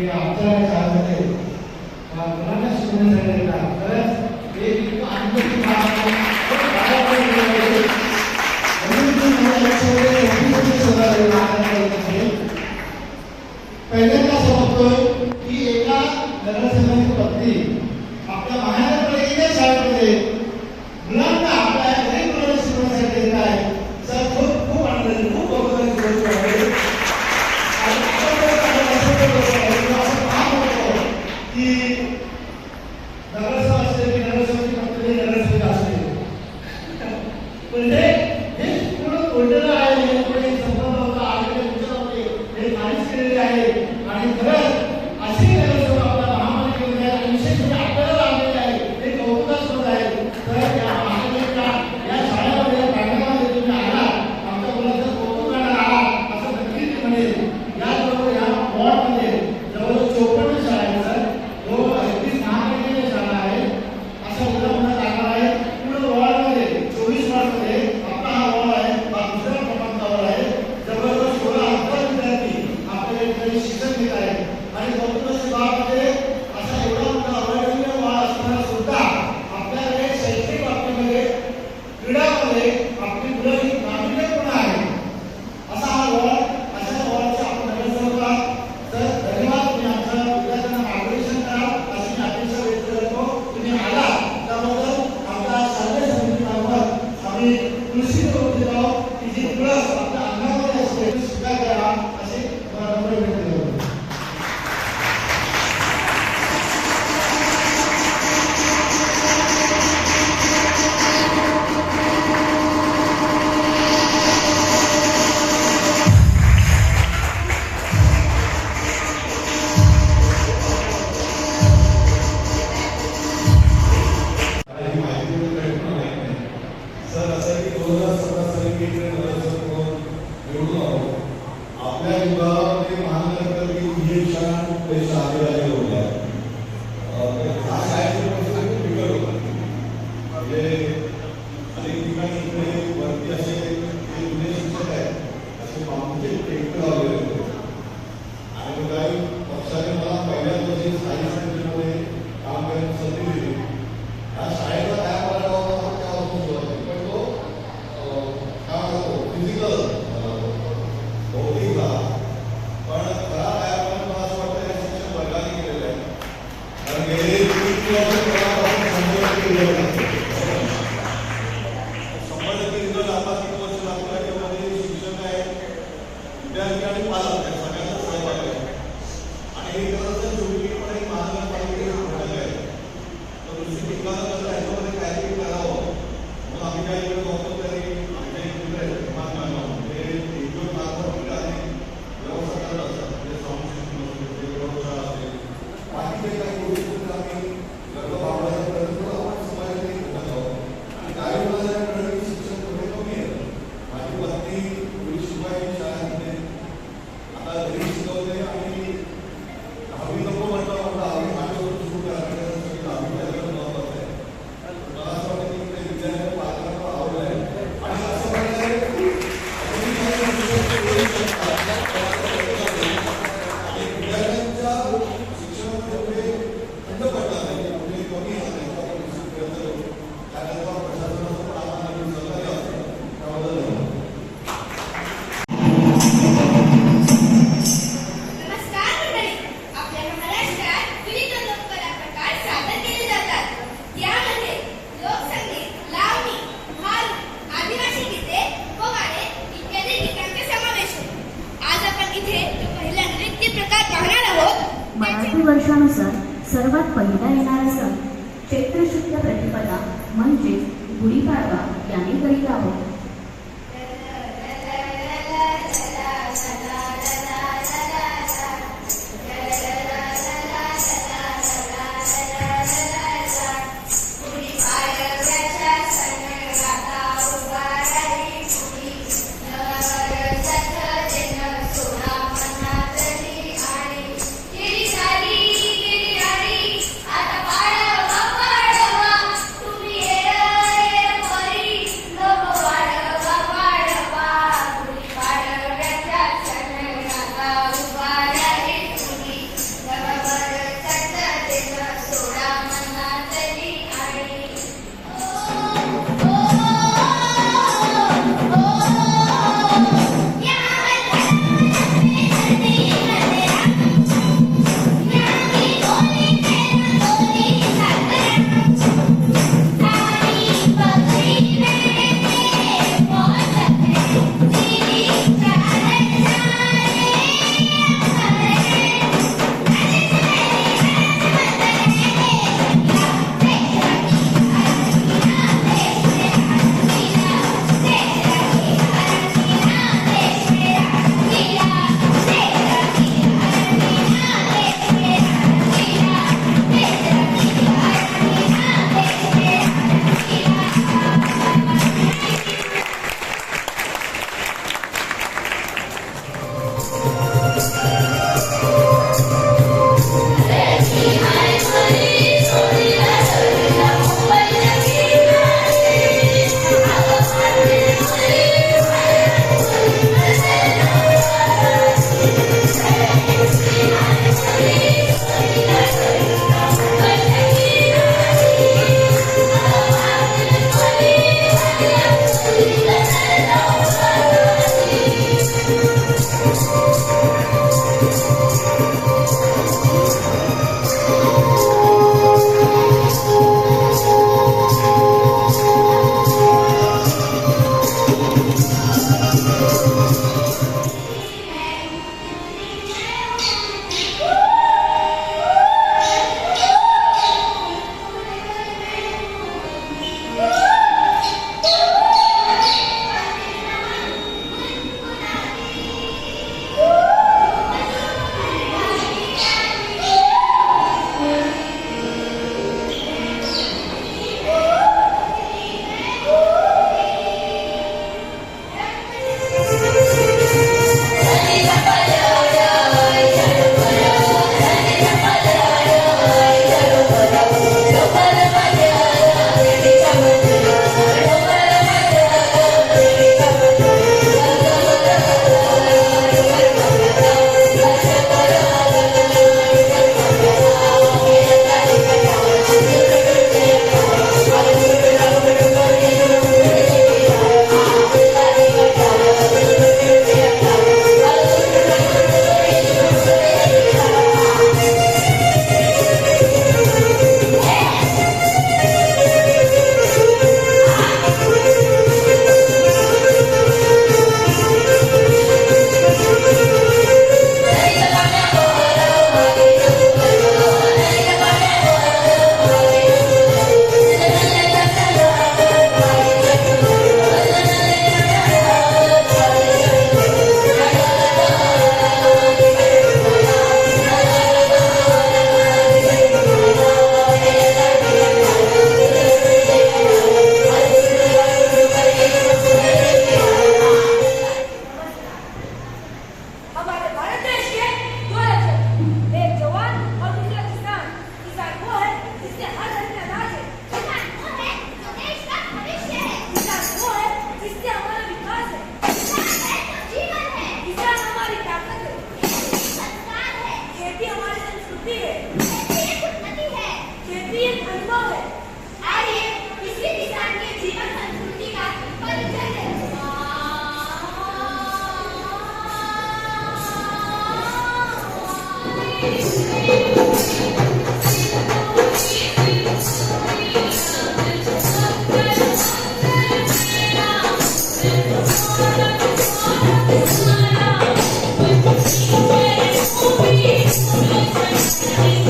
की आमच्या शाळेमध्ये मुलांना शिकवण्यासाठी खरंच आणि खरंच अशी सर्वात पहिला येणार असं चैत्र शुद्ध प्रतिपदा म्हणजे गुढीपाडवा याने करीत आहोत.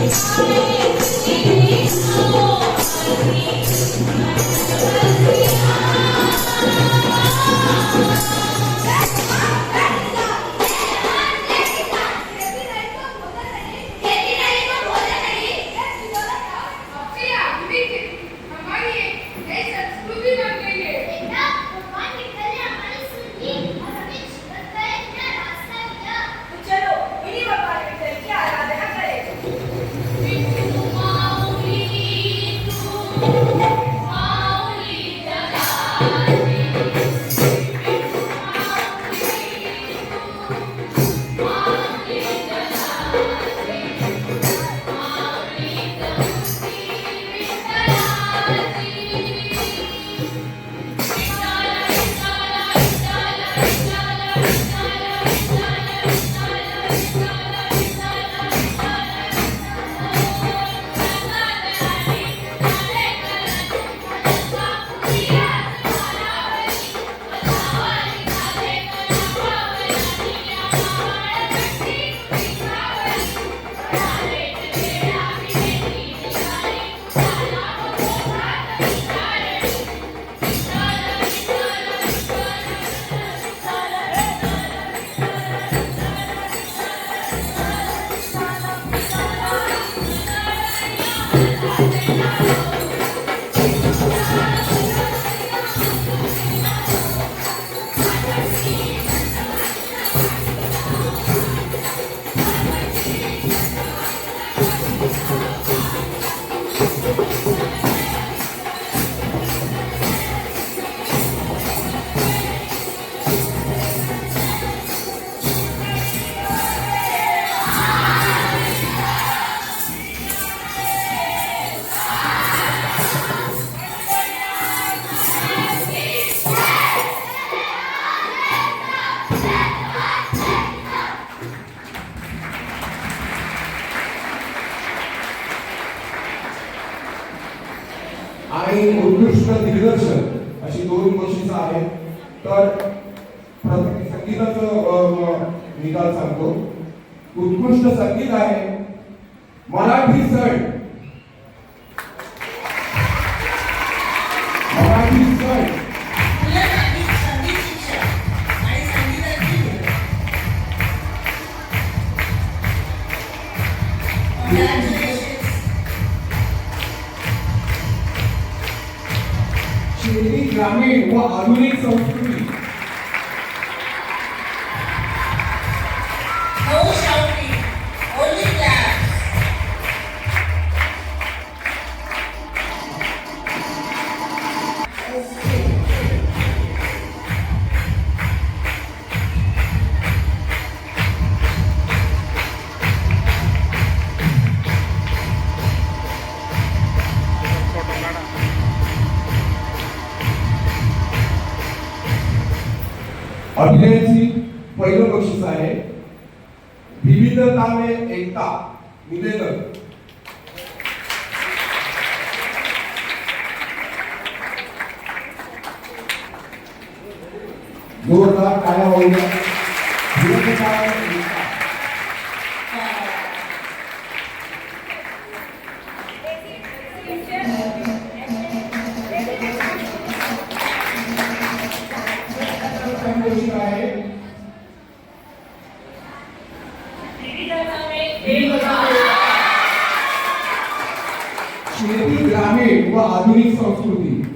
this. आणि उत्कृष्ट दिग्दर्शन अशी दोन बक्षिसं आहेत. तर प्रत्येक संगीताचं निकाल सांगतो. उत्कृष्ट संगीत आहे. ग्रामीण व आधुनिक संस्कृती. विविधता में एकता निवेदन. जोरदार काया होऊया ग्रामीण व आधुनिक संस्कृती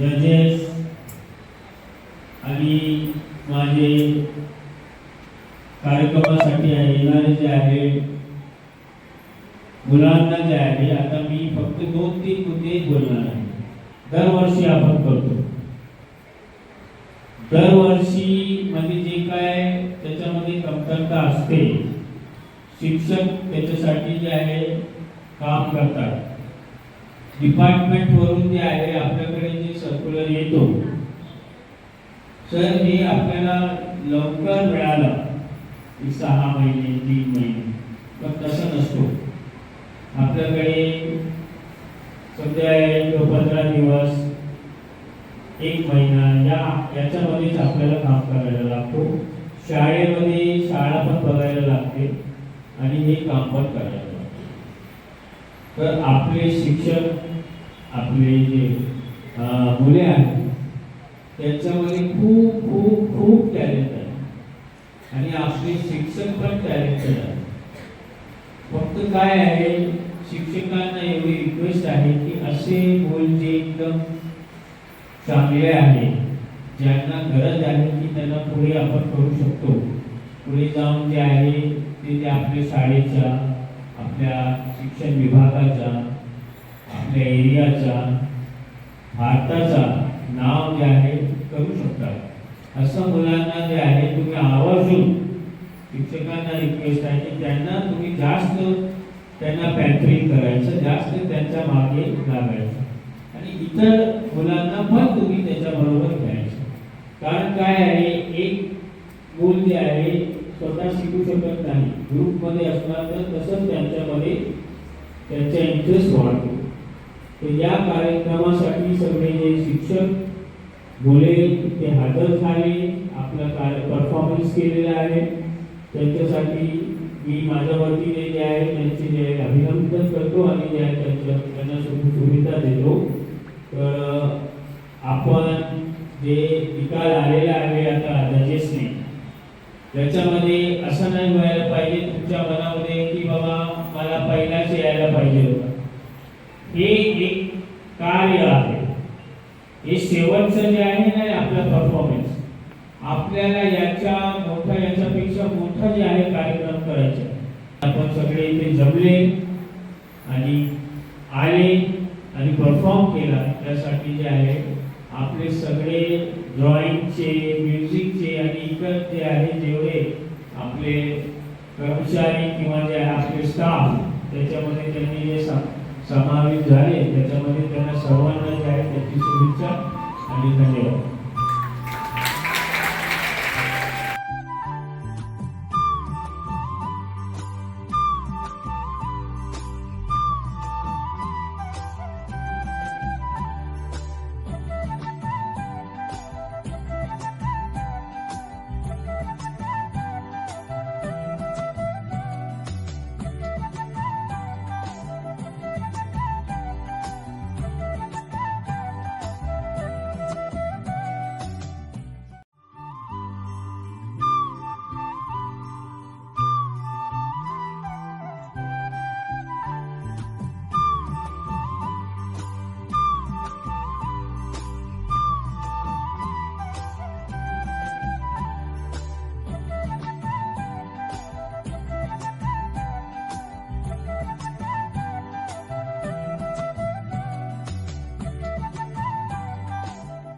जजेस आणि माझे कार्यक्रमासाठी येणारे जे आहे मुलांना जे आहे आता मी फक्त दोन तीन मुद्दे बोलणार आहे. दरवर्षी आपण करतो. दरवर्षी म्हणजे जे काय त्याच्यामध्ये कमतरता असते शिक्षक त्याच्यासाठी जे आहे काम करतात. डिपार्टमेंट वरून जे आहे आपल्याकडे जे सर्क्युलर येतो सर हे आपल्याला लवकर मिळालं. सहा महिने तीन महिने. पण तसं नसतो. आपल्याकडे सध्या एक पंधरा दिवस एक महिना या याच्यामध्येच आपल्याला काम करायला लागतो. शाळेमध्ये शाळा पण बघायला लागते आणि हे काम पण करायला तर आपले शिक्षक आपले जे मुले आहेत त्यांच्यामध्ये खूप खूप खूप टॅलेंट आहे. आणि आपले शिक्षक पण टॅलेंटेड आहे फक्त काय आहे शिक्षकांना एवढी रिक्वेस्ट आहे की असे मुल जे एकदम चांगले आहे ज्यांना गरज आहे की त्यांना पुढे आपण करू शकतो. पुढे जाऊन जे आहे ते ते आपल्या शाळेच्या आपल्या शिक्षण विभागाच्या आपल्या एरियाच्या भारताचा नाव जे आहे करू शकतात असं मुलांना जे आहे तुम्ही आवर्जून शिक्षकांना रिक्वेस्ट आहे की त्यांना तुम्ही जास्त त्यांना पॅम्परिंग करायचं जास्त त्यांच्या मागे लागायचं. आणि इतर मुलांना पण तुम्ही त्याच्याबरोबर घ्यायचं. कारण काय आहे एक मूल जे आहे स्वतः शिकू शकत नाही. ग्रुपमध्ये असणार तर तसंच त्यांच्यामध्ये त्यांचा इंटरेस्ट वाढतो. तर या कार्यक्रमासाठी सगळे जे शिक्षक बोले ते हजर झाले आपला कार्य परफॉर्मन्स केलेला आहे. त्यांच्यासाठी मी माझ्या वतीने जे आहे त्यांचे जे आहे अभिनंदन करतो आणि जे आहे त्यांच्या त्यांना सु- सुविधा देतो. तर आपण जे निकाल आलेला आहे आता याच्यामध्ये त्याच्यामध्ये असं नाही व्हायला पाहिजे तुमच्या मनामध्ये की बाबा मला पहिलाच यायला पाहिजे होता. हे एक कार्य आहे. हे शेवटचं जे आहे ना आपला परफॉर्मन्स आपल्याला याच्या मोठा याच्यापेक्षा मोठा जे आहे कार्यक्रम करायचा. आपण सगळे इथे जमले आणि आले आणि परफॉर्म केला. त्यासाठी जे आहे आपले सगळे ड्रॉइंगचे म्युझिक आणि जे आहे जेवढे आपले कर्मचारी किंवा जे आहे आपले स्टाफ त्याच्यामध्ये त्यांनी जे समावेश झाले त्याच्यामध्ये त्यांना सर्वांना जे आहे त्याची शुभेच्छा आणि धन्यवाद.